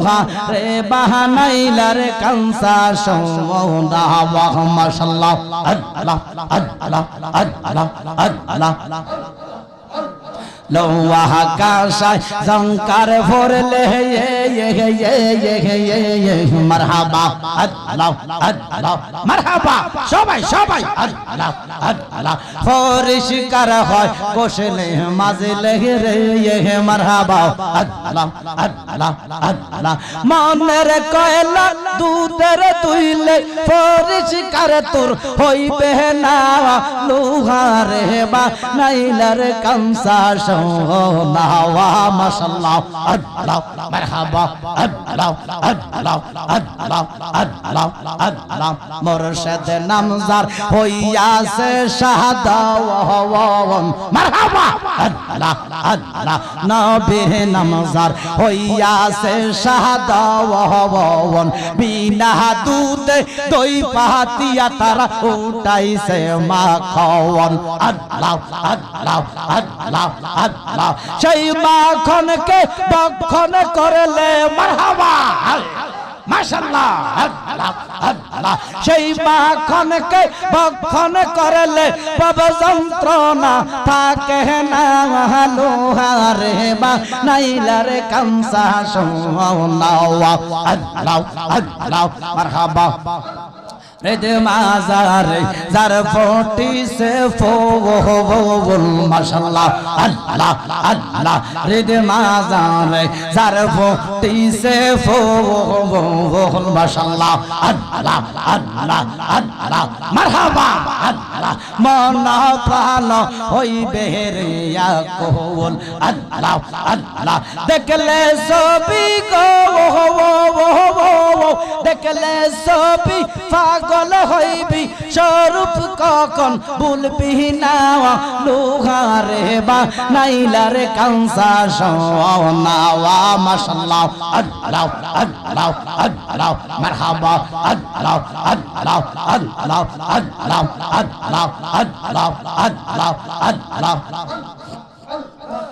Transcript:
সোহা রে বাহানাইলার কানসা আল্লাহ আল্লাহ আল্লাহ আল্লাহ আল্লাহ লোহা ভরলে মারহাবা আল্লাহ আল্লাহ মারহাবা সবাই সবাই আল্লাহ আল্লাহ পরিষ্কার হয় কোশলে মাঝে লেগে রে মারহাবা আল্লাহ আল্লাহ আল্লাহ মনের কয়লা দুধের তুইলে পরিষ্কার তোর হইবে না লোহারে বা নাইলার কামসা সোনাওয়া মাশাল্লাহ আল্লাহ মারহাবা। নামজার হইয়াছে নবী নামজার হইয়াছে বিনা দুধে দই পাতিয়া তারা উঠাইছে মাখন। আল্লাহ আল্লাহ আল্লাহ আল্লাহ সেই মাখনকে বক্ষণ করলে মারহাবা। মাশাল্লাহ আল্লাহ আল্লাহ। সেই মাখনকে বক্ষণ করলে পব যন্ত্রণা থাকে না। লোহারে বা নাইলারে কামসা সোনাওয়া আল্লাহ আল্লাহ। মারহাবা। মাজারে যার ফটি সে ফোল মাশাল্লাহ আল্লাহ আল্লাহ রেদ মাজারে, যার ফটি সে ফোল মাশাল্লাহ আল্লাহ আল্লাহ আল্লাহ মারহাবা আল্লাহ মন প্রাণ হইবে রে কোল আল্লাহ আল্লাহ দেখলে সবই গো গেলে সবই পাগল হইবি, স্বরূপ কখন বলবি না? লোহারে বা নাইলারে কাঁসা সোনাওয়া মাশাল্লাহ, আল্লাহ আল্লাহ আল্লাহ, মারহাবা, আল্লাহ আল্লাহ আল্লাহ আল্লাহ আল্লাহ আল্লাহ আল্লাহ আল্লাহ আল্লাহ।